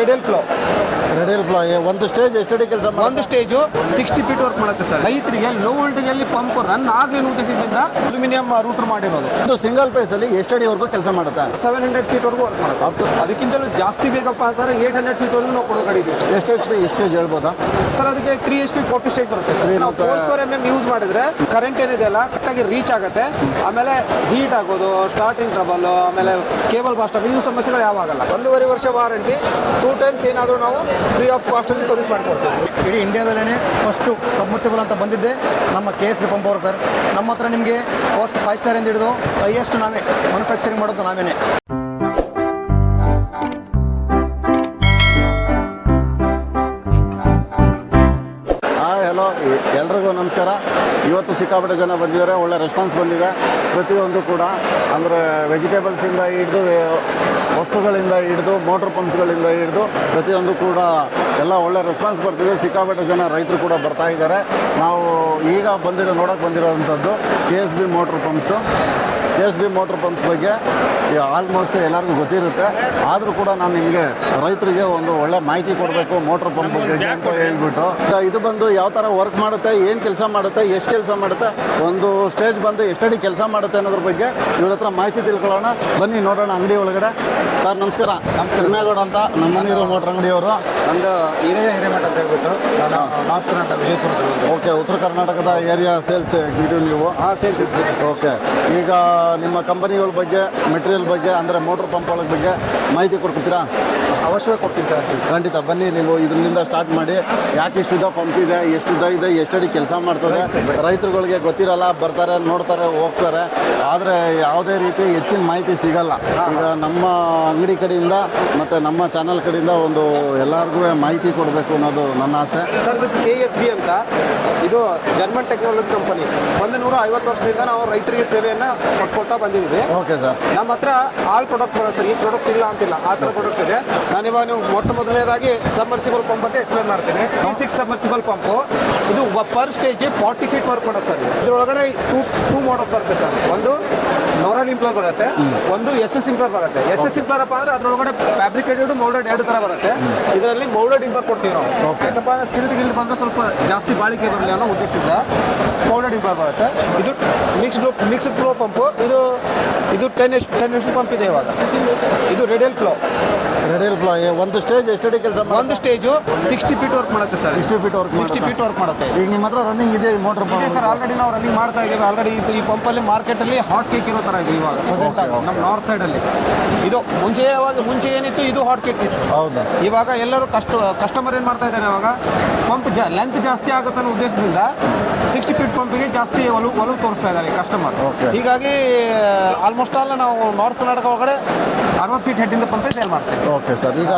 ರೆಡಿಯಲ್ flow radial flow ಒಂದು stage ಎಷ್ಟಡಿ ಕೆಲಸ ಒಂದು ಸ್ಟೇಜು ಸಿಕ್ಸ್ಟಿ ಫೀಟ್ ವರ್ಕ್ ಮಾಡುತ್ತೆ ಸರ್. ರೈತರಿಗೆ ಲೋ ವೋಲ್ಟೇಜ್ ಅಲ್ಲಿ ಪಂಪ್ ರನ್ ಆಗಲಿ ಉದ್ದೇಶದಿಂದ ಅಲ್ಯೂಮಿನಿಯಂ ರೂಟರ್ ಮಾಡಿರೋದು. ಒಂದು ಸಿಂಗಲ್ ಪೇಸ್ ಅಲ್ಲಿ ಎಷ್ಟಡಿವರೆಗೂ ಕೆಲಸ ಮಾಡುತ್ತೆ? ಸೆವೆನ್ ಹಂಡ್ರೆಡ್ ಫೀಟ್ ವರ್ಗೂ ವರ್ಕ್ ಮಾಡುತ್ತೆ. ಅದಕ್ಕಿಂತಲೂ ಜಾಸ್ತಿ ಬೇಕಪ್ಪ ಅಂತಾರೆ ಏಟ್ ಹಂಡ್ರೆಡ್ ಫೀಟ್ ವರ್ಗೂ ನಾವು ಕೊಡೋ ಕಡಿದೀವಿ ಎಷ್ಟು ಎಚ್ ಪಿ ಸ್ಟೇಜ್ ಹೇಳ್ಬೋದಾ? ಸರ್ ಅದಕ್ಕೆ three H P forty stage ಬರುತ್ತೆ ಸರ್. ನಾವು four square M M use ಮಾಡಿದ್ರೆ ಕರೆಂಟ್ ಏನಿದೆ ಅಲ್ಲ ಕರೆಕ್ಟಾಗಿ ರೀಚ್ ಆಗುತ್ತೆ. ಆಮೇಲೆ ಹೀಟ್ ಆಗೋದು ಸ್ಟಾರ್ಟಿಂಗ್ ಟ್ರಬಲ್ ಆಮೇಲೆ ಕೇಬಲ್ ಬಾಸ್ಟ್ ಇವು ಸಮಸ್ಯೆಗಳು ಯಾವಾಗಲ್ಲ. ಒಂದೂವರೆ ವರ್ಷ ವಾರಂಟಿ ಟೂ ಟೈಮ್ಸ್ ಏನಾದರೂ ನಾವು ಫ್ರೀ ಆಫ್ ಕಾಸ್ಟಲ್ಲಿ ಸರ್ವಿಸ್ ಮಾಡಿಕೊಡ್ತೀವಿ. ಇಡೀ ಇಂಡಿಯಾದಲ್ಲೇ ಫಸ್ಟು ಸಬ್ಮರ್ಸಿಬಲ್ ಅಂತ ಬಂದಿದ್ದೆ. ನಮ್ಮ ಕೆ ಎಸ್ ಬಿ ಪಂಪ್ ಅವರು ಸರ್ ನಮ್ಮ ಹತ್ರ ನಿಮಗೆ ಫಸ್ಟ್ ಫೈವ್ ಸ್ಟಾರಿಂದ ಹಿಡಿದು ಹೈಯೆಸ್ಟ್ ನಾವೇ ಮ್ಯಾನುಫ್ಯಾಕ್ಚರಿಂಗ್ ಮಾಡೋದು ನಾವೇನೆ. ಎಲ್ರಿಗೂ ನಮಸ್ಕಾರ. ಇವತ್ತು ಸಿಕ್ಕಾಪಟ್ಟೆ ಜನ ಬಂದಿದ್ದಾರೆ, ಒಳ್ಳೆ ರೆಸ್ಪಾನ್ಸ್ ಬಂದಿದೆ. ಪ್ರತಿಯೊಂದು ಕೂಡ, ಅಂದರೆ ವೆಜಿಟೇಬಲ್ಸಿಂದ ಹಿಡಿದು, ವಸ್ತುಗಳಿಂದ ಹಿಡಿದು ಮೋಟ್ರ್ ಪಂಪ್ಸ್ಗಳಿಂದ ಹಿಡಿದು, ಪ್ರತಿಯೊಂದು ಕೂಡ ಎಲ್ಲ ಒಳ್ಳೆ ರೆಸ್ಪಾನ್ಸ್ ಬರ್ತಿದೆ. ಸಿಕ್ಕಾಪಟ್ಟೆ ಜನ ರೈತರು ಕೂಡ ಬರ್ತಾ ಇದ್ದಾರೆ. ನಾವು ಈಗ ಬಂದಿರೋ, ನೋಡೋಕೆ ಬಂದಿರೋವಂಥದ್ದು K S B motor pumps S B motor pumps ಬಗ್ಗೆ ಆಲ್ಮೋಸ್ಟ್ ಎಲ್ಲರಿಗೂ ಗೊತ್ತಿರುತ್ತೆ. ಆದರೂ ಕೂಡ ನಾನು ನಿಮಗೆ ರೈತರಿಗೆ ಒಂದು ಒಳ್ಳೆ ಮಾಹಿತಿ ಕೊಡಬೇಕು ಮೋಟ್ರ್ ಪಂಪ್ ಬಗ್ಗೆ ಅಂತ ಹೇಳ್ಬಿಟ್ಟು. ಇದು ಬಂದು ಯಾವ ಥರ ವರ್ಕ್ ಮಾಡುತ್ತೆ ಏನು ಕೆಲಸ ಮಾಡುತ್ತೆ ಎಷ್ಟು ಕೆಲಸ ಮಾಡುತ್ತೆ ಒಂದು ಸ್ಟೇಜ್ ಬಂದು ಎಷ್ಟಡಿ ಕೆಲಸ ಮಾಡುತ್ತೆ ಅನ್ನೋದ್ರ ಬಗ್ಗೆ ಇವ್ರ ಹತ್ರ ಮಾಹಿತಿ ತಿಳ್ಕೊಳ್ಳೋಣ. ಬನ್ನಿ ನೋಡೋಣ ಅಂಗಡಿ ಒಳಗಡೆ. ಸರ್ ನಮಸ್ಕಾರ. ತಿಮ್ಮೇಗೌಡ ಅಂತ ನಮ್ಮ ಮನೆಯವರು ಮೋಟ್ರ್ ಅಂಗಡಿಯವರು. ನಂದು ಹಿರಿಯ ಹಿರೇಮಠ ಅಂತ ಹೇಳ್ಬಿಟ್ಟು ನಾನು ನಾರ್ತ್ ಕರ್ನಾಟಕ ವಿಜಯಪುರ ಓಕೆ ಉತ್ತರ ಕರ್ನಾಟಕದ ಏರಿಯಾ ಸೇಲ್ಸ್ ಎಕ್ಸಿಕ್ಯೂಟಿವ್ ನೀವು. ಹಾಂ ಸೇಲ್ಸ್ ಎಕ್ಸಿಕ್ಯೂಟಿವ್ ಓಕೆ ಈಗ ನಿಮ್ಮ ಕಂಪನಿಗಳ ಬಗ್ಗೆ ಮೆಟೀರಿಯಲ್ ಬಗ್ಗೆ ಅಂದರೆ ಮೋಟ್ರ್ ಪಂಪ್ಗಳ ಬಗ್ಗೆ ಮಾಹಿತಿ ಕೊಡ್ಕೊತೀರಾ? ಅವಶ್ಯ ಕೊಡ್ತೀನಿ ಸರ್. ಖಂಡಿತ ಬನ್ನಿ ನೀವು ಇದರಿಂದ ಸ್ಟಾರ್ಟ್ ಮಾಡಿ. ಯಾಕೆ ಇಷ್ಟುದ ಪಂಪ್ ಇದೆ ಎಷ್ಟುದ ಇದೆ ಎಷ್ಟಡಿ ಕೆಲಸ ಮಾಡ್ತಾರೆ. ರೈತರುಗಳಿಗೆ ಗೊತ್ತಿರಲ್ಲ ಬರ್ತಾರೆ ನೋಡ್ತಾರೆ ಹೋಗ್ತಾರೆ. ಆದರೆ ಯಾವುದೇ ರೀತಿ ಹೆಚ್ಚಿನ ಮಾಹಿತಿ ಸಿಗಲ್ಲ. ಈಗ ನಮ್ಮ ಅಂಗಡಿ ಕಡೆಯಿಂದ ಮತ್ತು ನಮ್ಮ ಚಾನಲ್ ಕಡೆಯಿಂದ ಒಂದು ಎಲ್ಲರಿಗೂ ಮಾಹಿತಿ ಕೊಡಬೇಕು ಅನ್ನೋದು ನನ್ನ ಆಸೆ. ಸರ್ ಇದು ಕೆ ಎಸ್ ಬಿ ಅಂತ. ಇದು ಜರ್ಮನ್ ಟೆಕ್ನಾಲಜಿ ಕಂಪನಿ ಒಂದು ನೂರ ಐವತ್ತು ವರ್ಷದಿಂದ ನಾವು ರೈತರಿಗೆ ಸೇವೆಯನ್ನು ಕೊಟ್ಕೊಳ್ತಾ ಬಂದಿದ್ದೀವಿ. Okay sir. ನಮ್ಮ ಹತ್ರ ಆಲ್ ಪ್ರಾಡಕ್ಟ್ ಬರುತ್ತೆ ಈ ಪ್ರಾಡಕ್ಟ್ ಇಲ್ಲ ಅಂತಿಲ್ಲ ಆ ಥರ ಪ್ರಾಡಕ್ಟ್ ಇದೆ. ನಾನು ಇವಾಗ ನೀವು ಮೊಟ್ಟ ಮೊದಲನೇದಾಗಿ ಸಬ್ಮರ್ಸಿಬಲ್ ಪಂಪ್ ಅಂತ ಎಕ್ಸ್ಪ್ಲೇನ್ ಮಾಡ್ತೀನಿ. ಟಿ ಸಿಕ್ಸ್ ಸಬ್ಮರ್ಸಿಬಲ್ ಪಂಪು ಇದು per stage forty feet work ಮಾಡೋದು ಸರ್ ಇದರೊಳಗಡೆ ಟೂ ಟೂ ಮಾಡಲ್ಸ್ ಬರುತ್ತೆ ಸರ್. ಒಂದು ನೋರಲ್ ಇಂಪ್ಲೋರ್ ಬರುತ್ತೆ. ಒಂದು ಎಸ್ ಎಸ್ ಇಂಪ್ಲೋರ್ ಬರುತ್ತೆ. ಎಸ್ ಎಸ್ ಇಂಪ್ಲೋರ್ ಅಪ್ಪ ಅಂದ್ರೆ ಅದರೊಳಗಡೆ ಫ್ಯಾಬ್ರಿಕೇಟೆಡ್ ಮೌಲ್ಡೆಡ್ ಎರಡು ತರ ಬರುತ್ತೆ. ಇದರಲ್ಲಿ ಮೌಲ್ಡೆಡ್ ಇಂಪ್ಲೋರ್ ಕೊಡ್ತೀವಿ ನಾವು. ಯಾಕಪ್ಪ ಅಂದ್ರೆ ಸಿಲ್ಡ್ ಗಿಲ್ಟ್ ಬಂದ್ರೆ ಸ್ವಲ್ಪ ಜಾಸ್ತಿ ಬಾಳಿಕೆ ಬರಲಿ ಅನ್ನೋ ಉದ್ದೇಶದಿಂದ ಮೌಲ್ಡೆಡ್ ಇಂಪ್ಲೋರ್ ಬರುತ್ತೆ. ಇದು ಮಿಕ್ಸ್ಡ್ ಮಿಕ್ಸ್ಡ್ ಫ್ಲೋ ಪಂಪು ಇದು ಇದು ten S ten S pump ಇದೆ ಇವಾಗ. ಇದು ರೆಡಿಯಲ್ ಫ್ಲೋ ರೆಡಿಯಲ್ ಫ್ಲೈ ಒಂದು ಸ್ಟೇಜ್ ಎಷ್ಟಡಿ ಕೆಲಸ ಒಂದು ಸ್ಟೇಜು ಸಿಕ್ಸ್ಟಿ ಫೀಟ್ ವರ್ಕ್ ಮಾಡುತ್ತೆ sir sixty feet work sixty feet work ಮಾಡುತ್ತೆ. ಈಗ ನಿಮ್ಮ ಹತ್ರ ರನ್ನಿಂಗ್ ಇದೆ ಮೋಟರ್ ಪಂಪ್ ಸರ್ ಆಲ್ರೆಡಿ ನಾವು ರನ್ನಿಂಗ್ ಮಾಡ್ತಾ ಇದ್ದೀವಿ. ಆಲ್ರೆಡಿ ಈ ಪಂಪಲ್ಲಿ ಮಾರ್ಕೆಟಲ್ಲಿ ಹಾಟ್ ಕೇಕ್ ಇರೋ ಥರ ಇದೆ ಇವಾಗ. ಪ್ರೆಸೆಂಟ್ ಆಗಿ ನಮ್ಮ ನಾರ್ತ್ ಸೈಡಲ್ಲಿ ಇದು ಮುಂಚೆ ಯಾವಾಗ ಮುಂಚೆ ಏನಿತ್ತು? ಇದು ಹಾಟ್ ಕೇಕ್ ಇತ್ತು. ಹೌದು. ಇವಾಗ ಎಲ್ಲರೂ ಕಷ್ಟ ಕಸ್ಟಮರ್ ಏನು ಮಾಡ್ತಾ ಇದ್ದಾರೆ ಇವಾಗ? ಪಂಪ್ ಜಾ ಲೆಂತ್ ಜಾಸ್ತಿ ಆಗುತ್ತೆ ಅನ್ನೋ ಉದ್ದೇಶದಿಂದ ಸಿಕ್ಸ್ಟಿ ಫೀಟ್ ಪಂಪಿಗೆ ಜಾಸ್ತಿ ಒಲವು ಒಲವು ತೋರಿಸ್ತಾ ಇದ್ದಾರೆ ಕಸ್ಟಮರ್. ಹೀಗಾಗಿ ಆಲ್ಮೋಸ್ಟ್ ಆಲ್ ನಾವು ನಾರ್ತ್ ಕರ್ನಾಟಕ ಒಳಗಡೆ ಅರವತ್ತು ಫೀಟ್ ಹೆಡ್ಡಿಂದ ಪಂಪೇ ಸೇಲ್ ಮಾಡ್ತೇವೆ. Okay sir. ಈಗ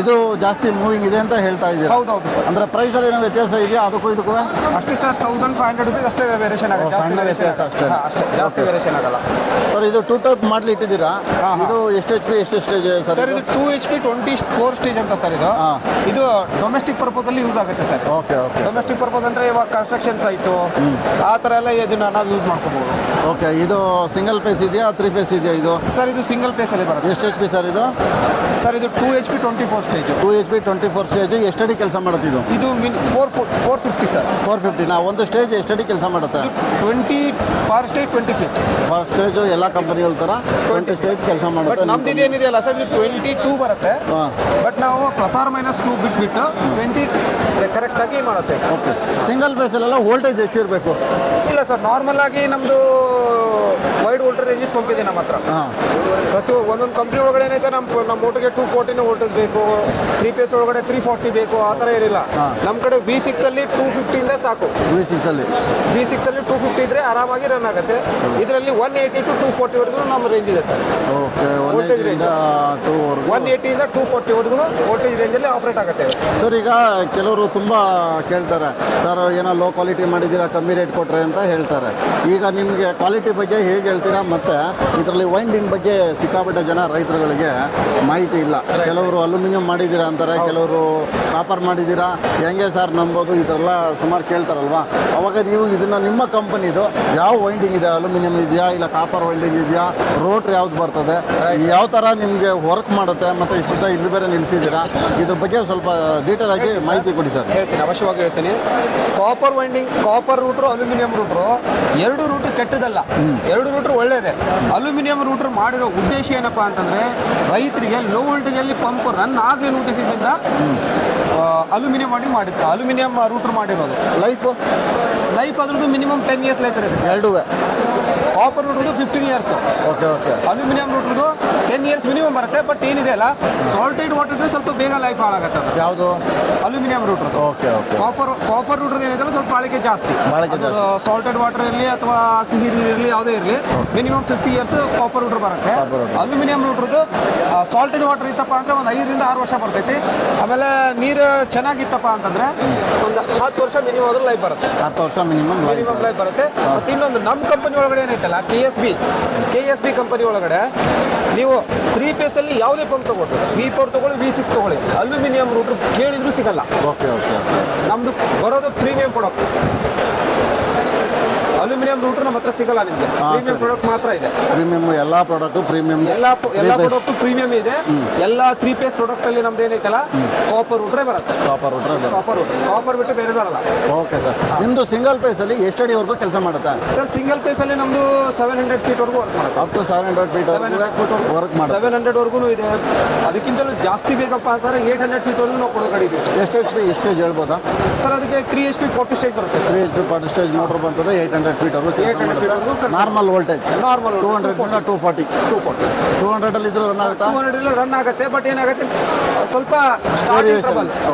ಇದು ಜಾಸ್ತಿ ಮೂವಿಂಗ್ ಇದೆ ಅಂತ ಹೇಳ್ತಾ ಇದ್ದೀರಾ? ಹೌದೌದು ಸರ್. ಅಂದ್ರೆ ಪ್ರೈಸ್ ಅಲ್ಲಿ ಏನೋ ವ್ಯತ್ಯಾಸ ಇದೆಯಾ? ಅದಕ್ಕೂ ಇದಕ್ಕೂ? ಅಷ್ಟೇ sir thousand five hundred rupees ಅಷ್ಟೇ ವೇರಿಯೇಷನ್ ಆಗುತ್ತೆ. ಸಣ್ಣ ವ್ಯತ್ಯಾಸ ಅಷ್ಟೇ. ಅಷ್ಟೇ. ಜಾಸ್ತಿ ವೇರಿಯೇಷನ್ ಆಗಲ್ಲ. ಸರ್ ಇದು ಟೂ ಟೈಪ್ ಮಾಡ್ಲಿ ಇಟ್ಟಿದ್ದೀರಾ. ಇದು ಎಷ್ಟು ಎಚ್ ಪಿ ಎಷ್ಟು ಸ್ಟೇಜ್ ಸರ್ ಸರ್ ಇದು? Two H P twenty four stage ಅಂತ ಸರ್ ಇದು. ಇದು ಡೊಮೆಸ್ಟಿಕ್ ಪರ್ಪಸ್ ಅಲ್ಲಿ ಯೂಸ್ ಆಗುತ್ತೆ sir. Okay okay domestic purpose ಅಂದ್ರೆ ಇವಾಗ ಕನ್ಸ್ಟ್ರಕ್ಷನ್ ಸೈಟು ಆ ಥರ ಎಲ್ಲ ಇದನ್ನ ನಾವು ಯೂಸ್ ಮಾಡ್ಕೋಬಹುದು ಓಕೆ ಇದು ಸಿಂಗಲ್ ಫೇಸ್ ಇದೆಯಾ ತ್ರೀ ಫೇಸ್ ಇದೆಯಾ ಇದು? ಸರ್ ಇದು ಸಿಂಗಲ್ ಪೇಸ್ ಅಲ್ಲಿ ಬರುತ್ತೆ. ಎಷ್ಟು ಎಚ್ ಪಿ ಸರ್ ಇದು? ಸರ್ ಇದು two H P twenty four stage two H P twenty four stage ಎಷ್ಟಡಿ ಕೆಲಸ ಮಾಡುತ್ತಿದ್ದು ಇದು? ಇದು min four four fifty sir four fifty ನಾ ಒಂದು ಸ್ಟೇಜ್ ಎಷ್ಟಡಿ ಕೆಲಸ ಮಾಡುತ್ತೆ? Twenty four stage twenty feet first stage ಎಲ್ಲ ಕಂಪನಿಗಳ ಥರ ಟ್ವೆಂಟಿ ಸ್ಟೇಜ್ ಕೆಲಸ ಮಾಡುತ್ತೆ ನಮ್ದು? ಇದೇನಿದೆ ಅಲ್ಲ ಸರ್ ಇದು ಟ್ವೆಂಟಿ ಟೂ ಬರುತ್ತೆ ಬಟ್ ನಾವು ಪ್ರಸಾರ ಆರ್ ಮೈನಸ್ ಟೂ ಬಿಟ್ಬಿಟ್ಟು ಟ್ವೆಂಟಿ ಕರೆಕ್ಟಾಗಿ ಮಾಡುತ್ತೆ. ಓಕೆ ಸಿಂಗಲ್ ಫೇಸಲ್ಲೆಲ್ಲ ವೋಲ್ಟೇಜ್ ಎಷ್ಟಿರಬೇಕು ಇಲ್ಲ ಸರ್ ನಾರ್ಮಲ್ ಆಗಿ ನಮ್ಮದು ವೈಡ್ ವೋಲ್ಟೇಜ್ ರೇಂಜಸ್ ಪಂಪ್ ಇದೆ ನಮ್ಮ ಹತ್ರ. ಪ್ರತಿ ಒಂದೊಂದು ಕಂಪ್ನಿ ಒಳಗಡೆ ಏನೈತೆ ನಮ್ಮ ನಮ್ಮ ಮೋಟಿಗೆ ಟೂ ಫೋರ್ಟಿನ ವೋಲ್ಟೇಜ್ ಬೇಕು ತ್ರೀ ಪೇಸ್ ಒಳಗಡೆ ತ್ರೀ ಫಾರ್ಟಿ ಬೇಕು ಆ ಥರ ಏನಿಲ್ಲ. ನಮ್ಮ ಕಡೆ ಬಿ ಸಿಕ್ಸ್ ಅಲ್ಲಿ ಟೂ ಫಿಫ್ಟಿಯಿಂದ ಸಾಕು. ವಿ ಸಿಕ್ಸಲ್ಲಿ ಬಿ ಸಿಕ್ಸ್ ಅಲ್ಲಿ ಟೂ ಫಿಫ್ಟಿ ಇದ್ರೆ ಆರಾಮಾಗಿ ರನ್ ಆಗುತ್ತೆ. ಇದರಲ್ಲಿ ಒನ್ ಏಯ್ಟಿ ಟು ಟೂ ಫೋರ್ಟಿವರೆಗೂ ನಮ್ಮ ರೇಂಜ್ ಇದೆ ಸರ್. range. ಟೂ ಒನ್ ಏಯ್ಟಿಯಿಂದ ಟೂ ಫೋರ್ಟಿವರೆಗೂ ವೋಲ್ಟೇಜ್ ರೇಂಜಲ್ಲಿ ಆಪ್ರೇಟ್ ಆಗುತ್ತೆ. ಸರ್ ಈಗ ಕೆಲವರು ತುಂಬ ಕೇಳ್ತಾರೆ ಸರ್ ಏನೋ ಲೋ ಕ್ವಾಲಿಟಿ ಮಾಡಿದ್ದೀರಾ ಕಮ್ಮಿ ರೇಟ್ ಕೊಟ್ಟರೆ ಅಂತ ಹೇಳ್ತಾರೆ. ಈಗ ನಿಮಗೆ ಕ್ವಾಲಿಟಿ ಬಗ್ಗೆ ಹೇಗೆ ಹೇಳ್ತೀರಾ? ಮತ್ತು ಇದರಲ್ಲಿ ವೈಂಡಿಂಗ್ ಬಗ್ಗೆ ಸಿಕ್ಕಾಪಟ್ಟೆ ಜನ ರೈತರುಗಳಿಗೆ ಮಾಹಿತಿ ಮಾಹಿತಿ ಇಲ್ಲ. ಕೆಲವರು ಅಲ್ಯೂಮಿನಿಯಂ ಮಾಡಿದ್ದೀರಾ ಅಂತಾರೆ ಕೆಲವರು ಕಾಪರ್ ಮಾಡಿದ್ದೀರಾ ಹೆಂಗೆ ಸರ್ ನಂಬೋದು ಈ ಥರ ಎಲ್ಲ ಸುಮಾರು ಕೇಳ್ತಾರಲ್ವಾ? ಅವಾಗ ನೀವು ಇದನ್ನು ನಿಮ್ಮ ಕಂಪನಿದು ಯಾವ ವೈಂಡಿಂಗ್ ಇದೆ ಅಲ್ಯೂಮಿನಿಯಂ ಇದೆಯಾ ಇಲ್ಲ ಕಾಪರ್ ವೈಂಡಿಂಗ್ ಇದೆಯಾ ರೋಟ್ರ್ ಯಾವ್ದು ಬರ್ತದೆ ಯಾವ ಥರ ನಿಮಗೆ ವರ್ಕ್ ಮಾಡುತ್ತೆ ಮತ್ತು ಇಷ್ಟುದ್ದ ಇಲ್ಲಿ ಬೇರೆ ನಿಲ್ಲಿಸಿದ್ದೀರಾ ಇದ್ರ ಬಗ್ಗೆ ಸ್ವಲ್ಪ ಡೀಟೇಲ್ ಆಗಿ ಮಾಹಿತಿ ಕೊಡಿ ಸರ್. ಹೇಳ್ತೀನಿ ಅವಶ್ಯವಾಗಿ ಹೇಳ್ತೀನಿ. Copper winding copper rotor aluminium rotor ಎರಡು ರೂಟ್ರು ಕೆಟ್ಟದಲ್ಲ ಎರಡು ರೂಟ್ರು ಒಳ್ಳೇದೆ. ಅಲ್ಯೂಮಿನಿಯಂ ರೂಟ್ರು ಮಾಡಿರೋ ಉದ್ದೇಶ ಏನಪ್ಪಾ ಅಂತಂದ್ರೆ ರೈತರಿಗೆ ಲೋ ವೋಲ್ಟೇಜ್ ಅಲ್ಲಿ ಪಂಪ್ ರನ್ ಆಗಲಿ ಉದ್ದೇಶದಿಂದ ಅಲ್ಯೂಮಿನಿಯಂ ಮಾಡಿ ಮಾಡಿತ್ತು ಅಲ್ಯೂಮಿನಿಯಂ ರೂಟರ್ ಮಾಡಿರೋದು. ಲೈಫ್ ಲೈಫ್ ಅದ್ರದ್ದು ಮಿನಿಮಮ್ ಟೆನ್ ಇಯರ್ಸ್ ಲೈಫ್ ಇರುತ್ತೆ ಸರ್. ಎರಡೂ copper ರೂಟ್ರದ್ದು fifteen years okay okay aluminium ರೂಟ್ರದ್ದು ten years minimum ಬರುತ್ತೆ ಬಟ್ ಏನಿದೆ ಅಲ್ಲ ಸಾಲ್ಟೆಡ್ ವಾಟರ್ ಇದ್ರೆ ಸ್ವಲ್ಪ ಬೇಗ ಲೈಫ್ ಹಾಳಾಗತ್ತೆ ಅದು. ಯಾವುದು? ಅಲ್ಯೂಮಿನಿಯಂ ರೂಟ್ರದ್ದು. ಓಕೆ ಓಕೆ ಕಾಪರ್ ಕಾಪರ್ ರೂಟ್ರದ್ದು ಏನಿದೆ ಸ್ವಲ್ಪ ಬಾಳಿಕೆ ಜಾಸ್ತಿ. ಸಾಲ್ಟೆಡ್ ವಾಟರ್ ಇರಲಿ ಅಥವಾ ಸಿಹಿ ನೀರು ಇರಲಿ ಯಾವುದೇ ಇರಲಿ minimum fifty years copper rotor ಬರುತ್ತೆ. ಅಲ್ಯೂಮಿನಿಯಂ ರೂಟ್ರದ್ದು ಸಾಲ್ಟೆಡ್ ವಾಟರ್ ಇತ್ತಪ್ಪ ಅಂದ್ರೆ ಒಂದು ಐದರಿಂದ ಆರು ವರ್ಷ ಬರ್ತೈತಿ. ಆಮೇಲೆ ನೀರು ಚೆನ್ನಾಗಿತ್ತಪ್ಪ ಅಂತಂದ್ರೆ ಒಂದು ಹತ್ತು ವರ್ಷ ಮಿನಿಮಮ್ ಆದ್ರೂ ಲೈಫ್ ಬರುತ್ತೆ. ಹತ್ತು ವರ್ಷ ಮಿನಿಮಮ್ ಮಿನಿಮಮ್ ಲೈಫ್ ಬರುತ್ತೆ. ಮತ್ತು ಇನ್ನೊಂದು ನಮ್ಮ ಕಂಪನಿ ಒಳಗಡೆ ಏನೈತಲ್ಲ K S B K S B company ಒಳಗಡೆ ನೀವು ತ್ರೀ ಪೇಸಲ್ಲಿ ಯಾವುದೇ ಪಂಪ್ ತಗೊಳ್ಳಿ ವಿ ಫೋರ್ ತಗೊಳ್ಳಿ ವಿ ಸಿಕ್ಸ್ ತಗೊಳ್ಳಿ. ಅಲ್ಯೂಮಿನಿಯಂ ರೂಟ್ರ್ ಕೇಳಿದ್ರು ಸಿಗಲ್ಲ. ಓಕೆ ಓಕೆ ನಮ್ದು ಬರೋದು ಪ್ರೀಮಿಯಂ ಪ್ರಾಡಕ್ಟ್ ಅಲ್ಯೂಮಿನಿಯಂ ರೂಟರ್ ನಮ್ಮ ಹತ್ರ ಸಿಗಲ್ಲ ನಿಮಗೆ. ಪ್ರೀಮಿಯಂ. ಪ್ರಾಡಕ್ಟ್ ಮಾತ್ರ ಇದೆ. ಪ್ರೀಮಿಯಂ ಎಲ್ಲ ಪ್ರಾಡಕ್ಟು ಪ್ರೀಮಿಯಂ ಎಲ್ಲ ಎಲ್ಲ ಪ್ರಾಡಕ್ಟ್ ಪ್ರೀಮಿಯಂ ಇದೆ. ಎಲ್ಲ ತ್ರೀ ಪೇಸ್ ಪ್ರಾಡಕ್ಟ್ ಅಲ್ಲಿ ನಮ್ದು ಏನೈತಲ್ಲ? ಕಾಪರ್ ರೂಟ್ರೇ ಬರುತ್ತೆ. ಕಾಪರ್ ಕಾಪರ್ ರೂಟ್ ಕಾಪರ್ ಬಿಟ್ಟು ಬೇರೆ ಬರಲ್ಲ. ಓಕೆ ಸರ್ ನಿಮ್ಮದು ಸಿಂಗಲ್ ಪೇಸಲ್ಲಿ ಎಷ್ಟು ಅಡಿವರೆಗೂ ಕೆಲಸ ಮಾಡುತ್ತೆ? ಸರ್ ಸಿಂಗಲ್ ಪೇಸ್ ಅಲ್ಲಿ ನಮ್ದು ಸೆವೆನ್ ಹಂಡ್ರೆಡ್ ಫೀಟ್ ವರ್ಗೂ ವರ್ಕ್ ಮಾಡುತ್ತೆ. Up to seven hundred feet seven hundred feet work ಮಾಡಿ ಸೆವೆನ್ ಹಂಡ್ರೆಡ್ ವರ್ಗೂ ಇದೆ. ಅದಕ್ಕಿಂತಲೂ ಜಾಸ್ತಿ ಬೇಕಪ್ಪ ಅಂತಂದ್ರೆ ಏಟ್ ಹಂಡ್ರೆಡ್ ಫೀಟ್ ವರ್ಗೂ ನಾವು ಕೊಡೋ ಕಡೆ ಎಷ್ಟು ಎಚ್ ಪಿ ಎಷ್ಟು ಸ್ಟೇಜ್ ಹೇಳ್ಬೋದಾ? ಸರ್ ಅದಕ್ಕೆ three H P forty stage ಬರುತ್ತೆ three H P forty stage motor ಬಂತದ eight hundred feet ಅವರು ಕೆಲಸ 800 feet ವರ್ಗೂ ಮಾಡುತ್ತೆ normal voltage normal two hundred two forty two forty two ಹಂಡ್ರೆಡಲ್ಲಿ ಇದ್ರೂ ರನ್ ಆಗುತ್ತೆ? ಟೂ ಹಂಡ್ರೆಡ್ ಇಲ್ಲ ರನ್ ಆಗುತ್ತೆ ಬಟ್ ಏನಾಗುತ್ತೆ? ಸ್ವಲ್ಪ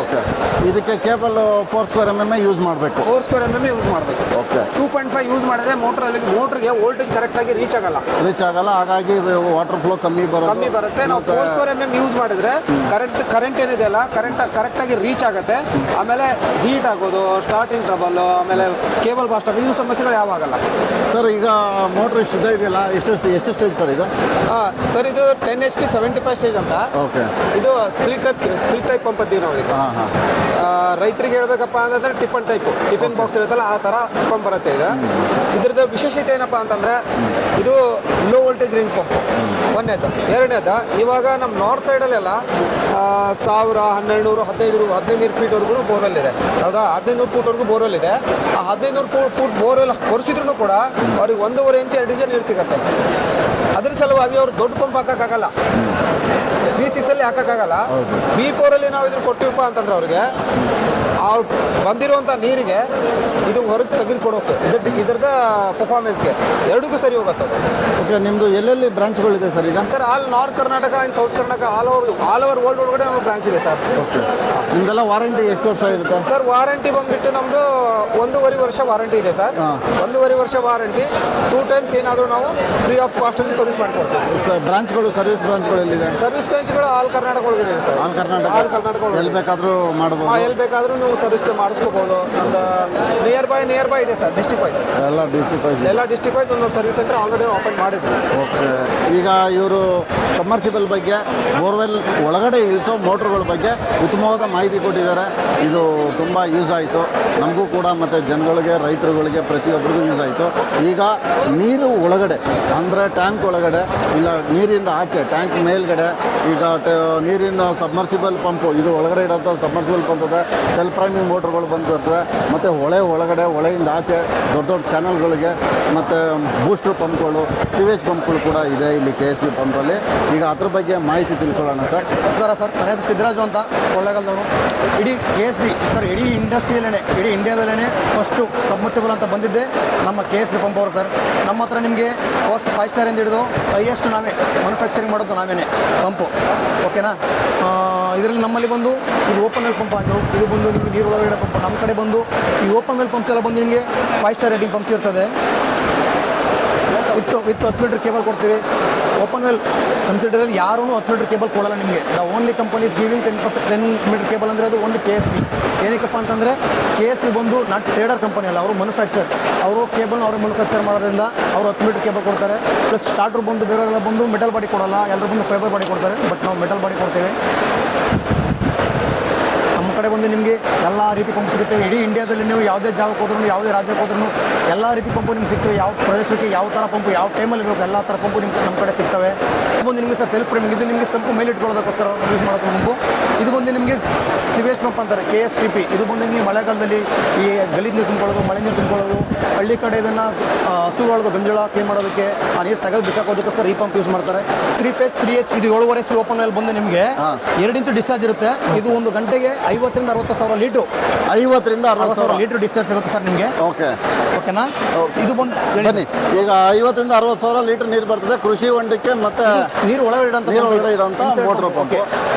ಓಕೆ ಇದಕ್ಕೆ cable four square M M use ಮಾಡಬೇಕು. Four square M M use ಮಾಡಬೇಕು. Okay two point five use ಮಾಡಿದ್ರೆ ಮೋಟರ್ ಅಲ್ಲಿ ಮೋಟರ್ಗೆ ವೋಲ್ಟೇಜ್ ಕರೆಕ್ಟ್ ಆಗಿ ರೀಚ್ ಆಗಲ್ಲ. ರೀಚ್ ಆಗಲ್ಲ ಹಾಗಾಗಿ ವಾಟರ್ ಫ್ಲೋ ಕಮ್ಮಿ ಬರುತ್ತೆ ಕಮ್ಮಿ ಬರುತ್ತೆ. ನಾವು four square M M use ಮಾಡಿದ್ರೆ ಕರೆಂಟ್ ಕರೆಂಟ್ ಏನಿದೆ ಅಲ್ಲ ಕರೆಂಟ್ ಕರೆಕ್ಟ್ ಆಗಿ ರೀಚ್ ಆಗುತ್ತೆ. ಆಮೇಲೆ ಹೀಟ್ ಆಗೋದು ಸ್ಟಾರ್ಟಿಂಗ್ ಟ್ರಬಲ್ ಆಮೇಲೆ ಕೇಬಲ್ ಬಾಸ್ಟ್ ಆಗೋದು ಇವು ಸಮಸ್ಯೆಗಳು ಯಾವಾಗಲ್ಲ ಸರ್ ಈಗ ಮೋಟ್ರ್ ಎಷ್ಟು ಉದ್ದ ಇದೆಯಲ್ಲ? ಎಷ್ಟು ಎಷ್ಟು ಸ್ಟೇಜ್ ಸರ್ ಇದು? ಸರ್ ಇದು ten H P seventy five stage ಅಂತ. ಓಕೆ. ಇದು split type split type pump ಅಂತೀವಿ ನಾವು ಈಗ. ಹಾಂ ಹಾಂ. ರೈತರಿಗೆ ಹೇಳ್ಬೇಕಪ್ಪ ಅಂತಂದ್ರೆ ಟಿಫನ್ ಟೈಪ್ ಟಿಫಿನ್ ಬಾಕ್ಸ್ ಇರುತ್ತಲ್ಲ ಆ ಥರ ಪಂಪ್ ಬರುತ್ತೆ ಇದು. ಇದ್ರದ್ದು ವಿಶೇಷತೆ ಏನಪ್ಪ ಅಂತಂದ್ರೆ ಇದು ಲೋ ವೋಲ್ಟೇಜ್ ರಿಂಗ್ ಪಂಪ್ ಒಂದನೇದು. ಎರಡನೇದು ಇವಾಗ ನಮ್ಮ ನಾರ್ತ್ ಸೈಡಲ್ಲೆಲ್ಲ ಸಾವಿರ ಹನ್ನೆರಡು ನೂರು ಹದಿನೈದು ನೂರು ಹದಿನೈದು ಫೀಟ್ವರೆಗೂ ಬೋರ್ವೆಲ್ ಇದೆ ಹೌದಾ? ಹದಿನೈದು ನೂರು ಫೂಟ್ವರೆಗೂ ಬೋರ್ವೆಲ್ ಇದೆ ಆ ಹದಿನೈದು ನೂರು ಫೂಟ್ ಬೋರ್ವೆಲ್ ಕೊರೆಸಿದ್ರು ಕೂಡ ಅವ್ರಿಗೆ ಒಂದೂವರೆ ಇಂಚು ಎರಡು ಇಂಚು ನೀರು ಸಿಗುತ್ತೆ. ಅದ್ರ ಸಲುವಾಗಿ ಅವ್ರು ದೊಡ್ಡ ಪಂಪ್ ಹಾಕೋಕ್ಕಾಗಲ್ಲ. ಬಿ ಸಿಕ್ಸ್ ಅಲ್ಲಿ ಹಾಕೋಕ್ಕಾಗಲ್ಲ. ಬಿ ವಿ ಫೋರ್ ಅಲ್ಲಿ ನಾವು ಇದ್ರ ಕೊಟ್ಟಿವಪ್ಪ ಅಂತಂದ್ರೆ ಅವ್ರಿಗೆ ಅವ್ರು ಬಂದಿರುವಂಥ ನೀರಿಗೆ ಇದು ಹೊರಗೆ ತೆಗೆದು ಇದ್ರ ಇದ್ರದ ಪರ್ಫಾರ್ಮೆನ್ಸ್ಗೆ ಎರಡಕ್ಕೂ ಸರಿ ಹೋಗುತ್ತೆ ಅದು. ಓಕೆ ನಿಮ್ಮದು ಎಲ್ಲೆಲ್ಲಿ ಬ್ರಾಂಚ್ಗಳಿದೆ ಸರ್ ಈಗ? Sir all north Karnataka and south Karnataka all over all over world ಒಳಗಡೆ ನಮ್ಮ ಬ್ರಾಂಚ್ ಇದೆ ಸರ್ ಓಕೆ ನಿಮ್ದೆಲ್ಲ ವಾರಂಟಿ ಎಷ್ಟು ವರ್ಷ ಇರುತ್ತೆ? ಸರ್ ವಾರಂಟಿ ಬಂದುಬಿಟ್ಟು ನಮ್ಮದು ಒಂದೂವರೆ ವರ್ಷ ವಾರಂಟಿ ಇದೆ ಸರ್. ಒಂದೂವರೆ ವರ್ಷ ವಾರಂಟಿ ಟೂ ಟೈಮ್ಸ್ ಏನಾದರೂ ನಾವು ಫ್ರೀ ಆಫ್ ಕಾಸ್ಟಲ್ಲಿ ಸರ್ವಿಸ್ ಮಾಡ್ಕೊಡ್ತೀವಿ. ಸರ್ ಬ್ರಾಂಚ್ಗಳು ಸರ್ವಿಸ್ ಬ್ರಾಂಚ್ಗಳು ಎಲ್ಲಿದೆ ಸರ್ವಿಸ್ ಬ್ರಾಂಚ್ಗಳು ಆಲ್ ಕರ್ನಾಟಕ ಒಳಗಡೆ ಇದೆ sir all Karnataka all Karnataka ಎಲ್ಲಿ ಬೇಕಾದರೂ ಮಾಡ್ಬೋದು. ಎಲ್ಲಿ ಬೇಕಾದರೂ ನೀವು ಸರ್ವಿಸ್ ಮಾಡಿಸ್ಕೋಬೋದು ಅಂತ ನಿಯರ್ ಬೈ ನಿಯರ್ ಬೈ ಇದೆ ಸರ್ ಡಿಸ್ಟಿಕ್ ವೈಸ್ ಎಲ್ಲ ಡಿಸ್ಟಿಕ್ ವೈಸ್ ಎಲ್ಲ ಡಿಸ್ಟಿಕ್ ವೈಸ್ ಒಂದು ಸರ್ವಿಸ್ ಸೆಂಟರ್ ಆಲ್ರೆಡಿ ಓಪನ್ ಮಾಡಿದ್ರು. ಓಕೆ. ಈಗ ಇವರು ಸಮ್ಮರ್ಸಿಬಲ್ ಬಗ್ಗೆ ಬೋರ್ವೆಲ್ ಒಳಗಡೆ ಇಳಿಸೋ ಮೋಟ್ರ್ಗಳ ಬಗ್ಗೆ ಉತ್ತಮವಾದ ಮಾಹಿತಿ ಕೊಟ್ಟಿದ್ದಾರೆ. ಇದು ತುಂಬ ಯೂಸ್ ಆಯಿತು. ನಮಗೂ ಕೂಡ ಮತ್ತು ಜನಗಳಿಗೆ ರೈತರುಗಳಿಗೆ ಪ್ರತಿಯೊಬ್ಬರಿಗೂ ಯೂಸ್ ಆಯಿತು. ಈಗ ನೀರು ಒಳಗಡೆ ಅಂದರೆ ಟ್ಯಾಂಕ್ ಒಳಗಡೆ ಇಲ್ಲ ನೀರಿಂದ ಆಚೆ ಟ್ಯಾಂಕ್ ಮೇಲ್ಗಡೆ ಈಗ ನೀರಿನ ಸಬ್ಮರ್ಸಿಬಲ್ ಪಂಪು ಇದು ಒಳಗಡೆ ಇಡೋಂಥ ಸಬ್ಮರ್ಸಿಬಲ್ ಪಂಪ್ ಇದೆ ಸೆಲ್ಫ್ ಪ್ರೈಮಿಂಗ್ ಮೋಟ್ರ್ಗಳು ಬಂದಿರ್ತದೆ. ಮತ್ತು ಹೊಳೆ ಒಳಗಡೆ, ಹೊಳೆಯಿಂದ ಆಚೆ ದೊಡ್ಡ ದೊಡ್ಡ ಚಾನಲ್ಗಳಿಗೆ ಮತ್ತು ಬೂಸ್ಟರ್ ಪಂಪ್ಗಳು ಸಿವೇಜ್ ಪಂಪ್ಗಳು ಕೂಡ ಇದೆ ಇಲ್ಲಿ ಕೆ ಎಸ್ ಬಿ ಪಂಪಲ್ಲಿ ಈಗ ಅದ್ರ ಬಗ್ಗೆ ಮಾಹಿತಿ ತಿಳ್ಕೊಳ್ಳೋಣ ಸರ್. ನಮಸ್ಕಾರ ಸರ್. ನನ್ನ ಹೆಸರು ಸಿದ್ದರಾಜು ಅಂತ. ಕೊಳ್ಳೇಗಾಲದವನು ಇಡೀ ಕೆ ಎಸ್ ಬಿ ಸರ್, ಇಡೀ ಇಂಡಸ್ಟ್ರಿಯಲ್ಲೇ ಇಡೀ ಇಂಡಿಯಾದಲ್ಲೇ ಫಸ್ಟು ಸಬ್ಮರ್ಸಿಬಲ್ ಅಂತ ಬಂದಿದ್ದೆ. ನಮ್ಮ ಕೆ ಎಸ್ ಬಿ ಪಂಪ್ ಅವರು ಸರ್. ನಮ್ಮ ಹತ್ರ ನಿಮಗೆ ಫಸ್ಟ್ ಫೈವ್ ಸ್ಟಾರ್ ಎಂದು ಹಿಡಿದು ಹೈಯೆಸ್ಟ್ ನಾವೇ ಮ್ಯಾನುಫ್ಯಾಕ್ಚರಿಂಗ್ ಮಾಡೋದು ನಾವೇನೆ ಪಂಪು ಓಕೆನಾ ಇದರಲ್ಲಿ ನಮ್ಮಲ್ಲಿ ಬಂದು ಇದು ಓಪನ್ ಪಂಪ್ ಆಯಿತು ಇದು ಬಂದು ನಿಮಗೆ ನೀರು ಒಳಗಡೆ ಪಂಪ್ ನಮ್ಮ ಕಡೆ ಬಂದು ಈ ಓಪನ್ ವೆಲ್ ಪಂಪ್ಸ್ ಎಲ್ಲ ಬಂದು ನಿಮಗೆ ಫೈವ್ ಸ್ಟಾರ್ ರೇಟಿಂಗ್ ಪಂಪ್ಸ್ ಇರ್ತದೆ. ವಿತ್ ವಿತ್ ಹತ್ತು ಮೀಟ್ರ್ ಕೇಬಲ್ ಕೊಡ್ತೀವಿ. ಓಪನ್ ವೆಲ್ ಕನ್ಸಿಡರಲ್ಲಿ ಯಾರೂ ಹತ್ತು ಮೀಟ್ರ್ ಕೇಬಲ್ ಕೊಡಲ್ಲ ನಿಮಗೆ. The only companies giving ten percent ten metre cable ಅಂದರೆ ಅದು ಒಂದು ಕೆ ಎಸ್ ಬಿ ಏನಕ್ಕಪ್ಪ ಅಂತಂದರೆ ಕೆ ಎಸ್ ಬಿ ಬಂದು ನಾಟ್ ಟ್ರೇಡರ್ ಕಂಪನಿ ಅಲ್ಲ, ಅವರು ಮ್ಯಾನುಫ್ಯಾಕ್ಚರ್ ಅವರು ಕೇಬಲ್ ಅವರು ಮ್ಯಾನುಫ್ಯಾಕ್ಚರ್ ಮಾಡೋದ್ರಿಂದ ಅವರು ಹತ್ತು ಮೀಟ್ರ್ ಕೇಬಲ್ ಕೊಡ್ತಾರೆ. ಪ್ಲಸ್ ಸ್ಟಾರ್ಟರ್ ಬಂದು ಬೇರೆಯವರೆಲ್ಲ ಬಂದು ಮೆಟಲ್ ಬಾಡಿ ಕೊಡಲ್ಲ ಎಲ್ಲರೂ ಬಂದು ಫೈಬರ್ ಬಾಡಿ ಕೊಡ್ತಾರೆ. ಬಟ್ ನಾವು ಮೆಟಲ್ ಬಾಡಿ ಕೊಡ್ತೇವೆ. ಕಡೆ ಬಂದು ನಿಮಗೆ ಎಲ್ಲ ರೀತಿ ಪಂಪ್ ಸಿಗುತ್ತೆ. ಇಡೀ ಇಂಡಿಯಾದಲ್ಲಿ ನೀವು ಯಾವುದೇ ಜಾಗಕ್ಕೆ ಹೋದ್ರು ಯಾವುದೇ ರಾಜ್ಯಕ್ಕೆ ಹೋದ್ರೂ ಎಲ್ಲ ರೀತಿ ಪಂಪು ನಿಮ್ಗೆ ಸಿಗ್ತವೆ. ಯಾವ ಪ್ರದೇಶಕ್ಕೆ ಯಾವ ಥರ ಪಂಪು ಯಾವ ಟೈಮಲ್ಲಿ ಬೇಕು ಎಲ್ಲ ಥರ ಪಂಪು ನಿಮ್ಗೆ ನಮ್ಮ ಕಡೆ ಸಿಗ್ತವೆ. ಇದು ಬಂದು ನಿಮಗೆ ಸರ್ ಸೆಲ್ಫ್ ಫ್ರೇಮಿಂಗ್ ಇದು ನಿಮಗೆ ಸಂಪು ಮೇಲೆ ಇಟ್ಕೊಳ್ಳೋದಕ್ಕೋಸ್ಕರ ಯೂಸ್ ಮಾಡೋದು ಪಂಪು ಇದು ಬಂದು ನಿಮಗೆ ಸಿವೇಶ್ ಪಂಪ್ ಅಂತಾರೆ ಕೆ ಎಸ್ ಟಿ ಪಿ ಇದು ಬಂದು ನಿಮಗೆ ಮಳೆಗಾಲದಲ್ಲಿ ಈ ಗಲೀಜ್ ನೀರು ತುಂಬಿಕೊಳ್ಳೋದು ಮಳೆ ನೀರು ತುಂಬಿಕೊಳ್ಳೋದು ಹಳ್ಳಿ ಕಡೆ ಇದನ್ನು ಹಸುಗಳದು ಗಂಜಳ ಕ್ಲೀನ್ ಮಾಡೋದಕ್ಕೆ ಆ ನೀರು ತೆಗೆದು ಬಿಸಾಕೋದಕ್ಕೋಸ್ಕರ ಈ ಪಂಪ್ ಯೂಸ್ ಮಾಡ್ತಾರೆ. ತ್ರೀ ಫೇಸ್ ತ್ರೀ ಎಚ್ ಇದು ಏಳುವರೆ ಎಚ್ ಪಿ ಓಪನ್ ಅಲ್ಲಿ ಬಂದು ನಿಮಗೆ. ಎರಡು ಇಂಚು ಡಿಸ್ಚಾರ್ಜ್ ಇರುತ್ತೆ. ಇದು ಒಂದು ಗಂಟೆಗೆ ಐವತ್ತರಿಂದ ಅರವತ್ತು ಸಾವಿರ ಲೀಟ್ರು. ಐವತ್ತರಿಂದ ಅರವತ್ತು ಸಾವಿರ ಲೀಟ್ರ್ ಡಿಸ್ಚಾರ್ಜ್ ಸಿಗುತ್ತೆ ಸರ್ ನಿಮಗೆ. ಓಕೆ. ಓಕೆನಾ? ಇದು ಬಂದು ಬನ್ನಿ. ಈಗ ಐವತ್ತರಿಂದ ಅರವತ್ತು ಸಾವಿರ ಲೀಟರ್ ನೀರು ಬರ್ತದೆ. ಕೃಷಿ ಹೊಂಡಕ್ಕೆ ಮತ್ತೆ ನೀರು ಒಳಗಡೆ ಇಡಂತ ನೀರು ಒಳಗಡೆ ನೆಕ್ಸ್ಟ್ motor pump.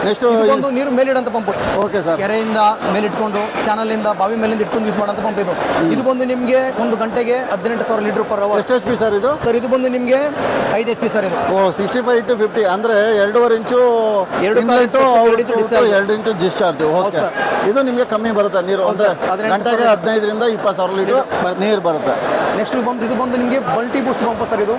Next ಒಂದು ನೀರು ಮೇಲಿಡಂತ ಪಂಪ್ ಓಕೆ ಸರ್ ಕೆರೆಯಿಂದ ಮೇಲಿಟ್ಕೊಂಡು ಚಾನಲಿಂದ ಬಾವಿ ಮೇಲಿಂದ ಇಟ್ಕೊಂಡು ಯೂಸ್ ಮಾಡೋಂಥ ಪಂಪ್ ಇದು. ಇದು ಬಂದು ನಿಮಗೆ ಒಂದು ಗಂಟೆಗೆ ಹದಿನೆಂಟು ಸಾವಿರ ಲೀಟರ್ ಪರ್ ಅವರ್ ಎಷ್ಟು ಎಚ್ ಪಿ ಸರ್ ಇದು? ಸರ್ ಇದು ಬಂದು ನಿಮಗೆ ಐದು ಎಚ್ ಪಿ ಸರ್ ಇದು. Oh sixty five to fifty ಅಂದ್ರೆ ಎರಡೂವರೆ ಇಂಚು ಎರಡು ಇಂಚು ಎರಡು ಇಂಚು ಡಿಸ್ಚಾರ್ಜ್ ಓಕೆ sir. ಇದು ನಿಮಗೆ ಕಮ್ಮಿ ಬರುತ್ತೆ. ನೀರು. ಹದಿನೆಂಟು ಗಂಟೆಗೆ. ಹದಿನೈದರಿಂದ ಇಪ್ಪತ್ತು ಸಾವಿರ ಲೀಟರ್ ನೀರು ಬರುತ್ತೆ. ನೆಕ್ಸ್ಟ್ ಬಂದು ಇದು ಬಂದು ನಿಮಗೆ ಮಲ್ಟಿ ಬೂಸ್ಟ್ ಪಂಪ್ ಸರ್ ಇದು.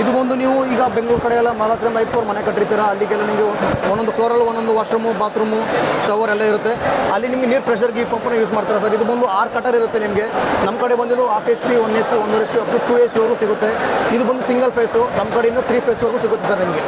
ಇದು ಬಂದು ನೀವು ಈಗ ಬೆಂಗಳೂರು ಕಡೆ ಎಲ್ಲ ನಾಲ್ಕರಿಂದ ಐದು ಫ್ಲೋರ್ ಮನೆ ಕಟ್ಟಿರ್ತೀರ? ಅಲ್ಲಿಗೆಲ್ಲ ನಿಮಗೆ ಒಂದೊಂದು ಫ್ಲೋರಲ್ಲಿ ಒಂದೊಂದು ವಾಶ್ರೂಮು ಬಾತ್ರೂಮು ಶವರ್ ಎಲ್ಲ ಇರುತ್ತೆ. ಅಲ್ಲಿ ನಿಮಗೆ ನೀರು ಪ್ರೆಷರ್ಗೆ ಈ ಪಂಪನ್ನು ಯೂಸ್ ಮಾಡ್ತಾರೆ ಸರ್? ಇದು ಬಂದು ಆರು ಕಟರ್ ಇರುತ್ತೆ ನಿಮಗೆ. ನಮ್ಮ ಕಡೆ ಬಂದಿದ್ದು half H P one H P ಒಂದೂವರೆ H P up to two H ಸಿಗುತ್ತೆ. ಇದು ಬಂದು ಸಿಂಗಲ್ ಫೇಸು ನಮ್ಮ ಕಡೆ ಇನ್ನೂ ತ್ರೀ ಫೇಸ್ವರೆಗೂ ಸಿಗುತ್ತೆ ಸರ್ ನಿಮಗೆ.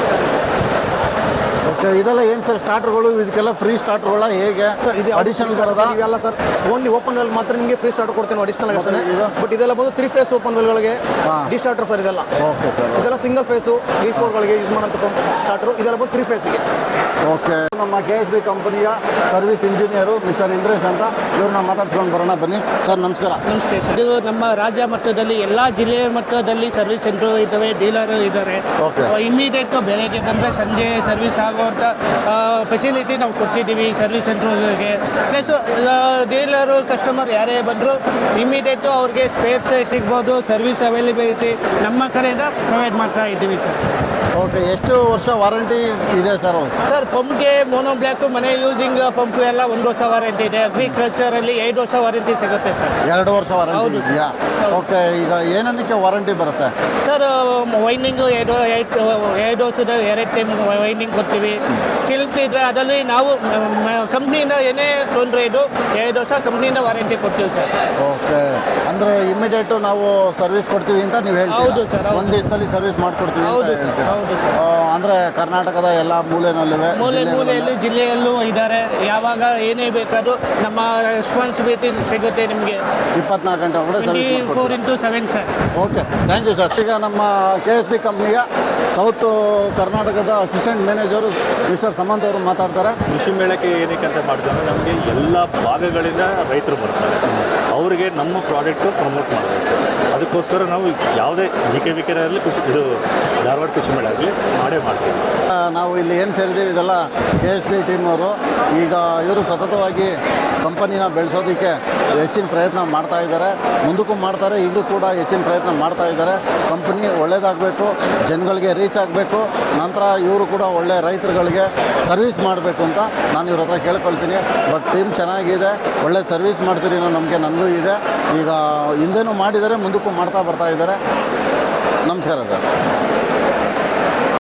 ಇದೆಲ್ಲ ಏನು ಸರ್ ಸ್ಟಾರ್ಟರ್ಗಳು ಇದಕ್ಕೆಲ್ಲ ಫ್ರೀ ಸ್ಟಾರ್ಟರ್ಗಳ ಹೇಗೆ? ಸರ್ ಇದು ಅಡಿಷನಲ್ ಬರೋದಾ ಇವೆಲ್ಲ ಸರ್ ಓನ್ಲಿ ಓಪನ್ ವೆಲ್ ಮಾತ್ರ ನಿಮಗೆ ಫ್ರೀ ಸ್ಟಾರ್ಟ್ ಕೊಡ್ತೇನೆ ಅಡಿಷನಲ್ ಅಷ್ಟೇ ಬಟ್ ಇದೆಲ್ಲ ಬಂದು ತ್ರೀ ಫೇಸ್ ಓಪನ್ ವೆಲ್ಗಳಿಗೆ ಗಳಿಗೆ ಡಿ ಸ್ಟಾರ್ಟರ್ ಸರ್ ಇದೆಲ್ಲ. ಓಕೆ ಸರ್ ಇದೆಲ್ಲ ಸಿಂಗಲ್ ಫೇಸು ಡಿ ಫೋರ್ಗಳಿಗೆ ಯೂಸ್ ಮಾಡಂತ ಸ್ಟಾರ್ಟರ್ ಸ್ಟಾರ್ಟರು ಇದೆಲ್ಲ ಬಂದು ತ್ರೀ ಫೇಸ್ಗೆ ಓಕೆ ನಮ್ಮ ಕೆ ಎಸ್ ಬಿ ಕಂಪನಿಯ ಸರ್ವಿಸ್ ಇಂಜಿನಿಯರು ಮಿಸ್ಟರ್ ಇಂದ್ರೇಶ್ ಅಂತ. ಇವ್ರನ್ನ ಮಾತಾಡ್ಸ್ಕೊಂಡು ಬರೋಣ ಬನ್ನಿ. ಸರ್ ನಮಸ್ಕಾರ. ನಮಸ್ತೆ ಸರ್ ಇದು ನಮ್ಮ ರಾಜ್ಯ ಮಟ್ಟದಲ್ಲಿ ಎಲ್ಲ ಜಿಲ್ಲೆಯ ಮಟ್ಟದಲ್ಲಿ ಸರ್ವಿಸ್ ಸೆಂಟರ್ ಇದ್ದಾವೆ ಡೀಲರ್ ಇದ್ದಾರೆ. ಇಮಿಡಿಯೇಟ್ ಬೆಳಗ್ಗೆ ಬಂದರೆ ಸಂಜೆ ಸರ್ವಿಸ್ ಆಗುವಂಥ ಫೆಸಿಲಿಟಿ ನಾವು ಕೊಡ್ತಿದ್ದೀವಿ ಸರ್ವಿಸ್ ಸೆಂಟ್ರಿಗೆ ಪ್ಲಸ್ ಡೀಲರು ಕಸ್ಟಮರ್ ಯಾರೇ ಬಂದರೂ ಇಮಿಡಿಯೇಟು ಅವ್ರಿಗೆ ಸ್ಪೇರ್ಸ್ ಸಿಗ್ಬೋದು ಸರ್ವಿಸ್ ಅವೈಲೇಬಿಲಿಟಿ ನಮ್ಮ ಕಡೆಯಿಂದ ಪ್ರೊವೈಡ್ ಮಾಡ್ತಾ ಇದ್ದೀವಿ ಸರ್ ಓಕೆ ಎಷ್ಟು ವರ್ಷ ವಾರಂಟಿ ಇದೆ ಸರ್? ಸರ್ ಪಂಪ್ಗೆ ಮೋನೋ ಬ್ಲ್ಯಾಕು ಮನೆ ಯೂಸಿಂಗ್ ಪಂಪ್ ಎಲ್ಲ ಒಂದು ವರ್ಷ ವಾರಂಟಿ ಇದೆ. ಅಗ್ರಿಕಲ್ಚರಲ್ಲಿ ಐದು ವರ್ಷ ವಾರಂಟಿ ಸಿಗುತ್ತೆ ಸರ್. ಎರಡು ವರ್ಷ ವಾರಂಟಿ ಇದೆಯಾ? ಓಕೆ ಈಗ ಏನನ್ನಕ್ಕೆ ವಾರಂಟಿ ಬರುತ್ತೆ? ಸರ್ ವೈನಿಂಗ್ ಎರಡು ಎರಡು ಎರಡು ವರ್ಷದ ಎರಡು ಟೈಮ್ ವೈನಿಂಗ್ ಕೊಡ್ತೀವಿ. ಸಿಲ್ಕ್ ಇದ್ರೆ ಅದರಲ್ಲಿ ನಾವು ಕಂಪ್ನಿಯಿಂದ ಏನೇ ತೊಂದರೆ ಇದು ಎರಡು ವರ್ಷ ಕಂಪ್ನಿಯಿಂದ ವಾರಂಟಿ ಕೊಡ್ತೀವಿ ಸರ್. ಓಕೆ ಅಂದ್ರೆ ಇಮಿಡಿಯೇಟ್ ನಾವು ಸರ್ವಿಸ್ ಕೊಡ್ತೀವಿ ಅಂತ ನೀವು ಹೇಳ್ತೀವಿ ಹೌದು ಸರ್ ಒಂದು ದಿವಸದಲ್ಲಿ ಸರ್ವಿಸ್ ಮಾಡ್ಕೊಡ್ತೀವಿ ಹೌದು ಸರ್ ಹೌದು. ಆ, ಅಂದ್ರೆ ಕರ್ನಾಟಕದ ಎಲ್ಲ ಮೂಲೆಯಲ್ಲಿ ಮೂಲೆ ಮೂಲೆಯಲ್ಲಿ ಜಿಲ್ಲೆಯಲ್ಲೂ ಇದ್ದಾರೆ. ಯಾವಾಗ ಏನೇ ಬೇಕಾದ್ರೂ ನಮ್ಮ ರೆಸ್ಪಾನ್ಸಿಬಿಲಿಟಿ ಸಿಗುತ್ತೆ ನಿಮಗೆ. ಇಪ್ಪತ್ನಾಲ್ಕು ಗಂಟೆ ಒಳಗಡೆ twenty service four into seven sir okay thank you sir ಈಗ ನಮ್ಮ ಕೆ ಎಸ್ ಬಿ ಕಂಪ್ನಿಯ ಸೌತ್ ಕರ್ನಾಟಕದ ಅಸಿಸ್ಟೆಂಟ್ ಮ್ಯಾನೇಜರು ಮಿಸ್ಟರ್ ಸಮಂತ್ ಅವರು ಮಾತಾಡ್ತಾರೆ. ಕೃಷಿ ಮೇಳಕ್ಕೆ ಏನಕ್ಕೆ ಅಂತ ಮಾಡಿದ್ರೆ ನಮಗೆ ಎಲ್ಲ ಭಾಗಗಳಿಂದ ರೈತರು ಬರ್ತಾರೆ. ಅವರಿಗೆ ನಮ್ಮ ಪ್ರಾಡಕ್ಟು ಪ್ರಮೋಟ್ ಮಾಡಬೇಕು. ಅದಕ್ಕೋಸ್ಕರ ನಾವು ಯಾವುದೇ ಜಿ ಕೆ ವಿ ಆಗಲಿ, ಕೃಷಿ ಇದು ಧಾರವಾಡ ಕೃಷಿ ಮೇಳ ಆಗಲಿ ಮಾಡೇ ಮಾಡ್ತೀವಿ. ನಾವು ಇಲ್ಲಿ ಏನು ಸೇರಿದ್ದೀವಿ, ಇದೆಲ್ಲ ಕೆ ಎಸ್ ಬಿ ಟೀಮ್ ಅವರು. ಈಗ ಇವರು ಸತತವಾಗಿ ಕಂಪನಿನ ಬೆಳೆಸೋದಕ್ಕೆ ಹೆಚ್ಚಿನ ಪ್ರಯತ್ನ ಮಾಡ್ತಾ ಇದ್ದಾರೆ. ಮುಂದಕ್ಕೂ ಮಾಡ್ತಾರೆ, ಈಗಲೂ ಕೂಡ ಹೆಚ್ಚಿನ ಪ್ರಯತ್ನ ಮಾಡ್ತಾ ಇದ್ದಾರೆ. ಕಂಪನಿ ಒಳ್ಳೇದಾಗಬೇಕು, ಜನಗಳಿಗೆ ರೀಚ್ ಆಗಬೇಕು. ನಂತರ ಇವರು ಕೂಡ ಒಳ್ಳೆ ರೈತರುಗಳಿಗೆ ಸರ್ವಿಸ್ ಮಾಡಬೇಕು ಅಂತ ನಾನು ಇವ್ರ ಹತ್ರ ಕೇಳ್ಕೊಳ್ತೀನಿ. ಬಟ್ ಟೀಮ್ ಚೆನ್ನಾಗಿದೆ, ಒಳ್ಳೆ ಸರ್ವಿಸ್ ಮಾಡ್ತೀರಿ ನಮಗೆ ನನಗೂ ಇದೆ. ಈಗ ಹಿಂದೆನೂ ಮಾಡಿದರೆ ಮುಂದಕ್ಕೂ ಮಾಡ್ತಾ ಬರ್ತಾ ಇದ್ದಾರೆ. ನಮಸ್ಕಾರ ಸರ್.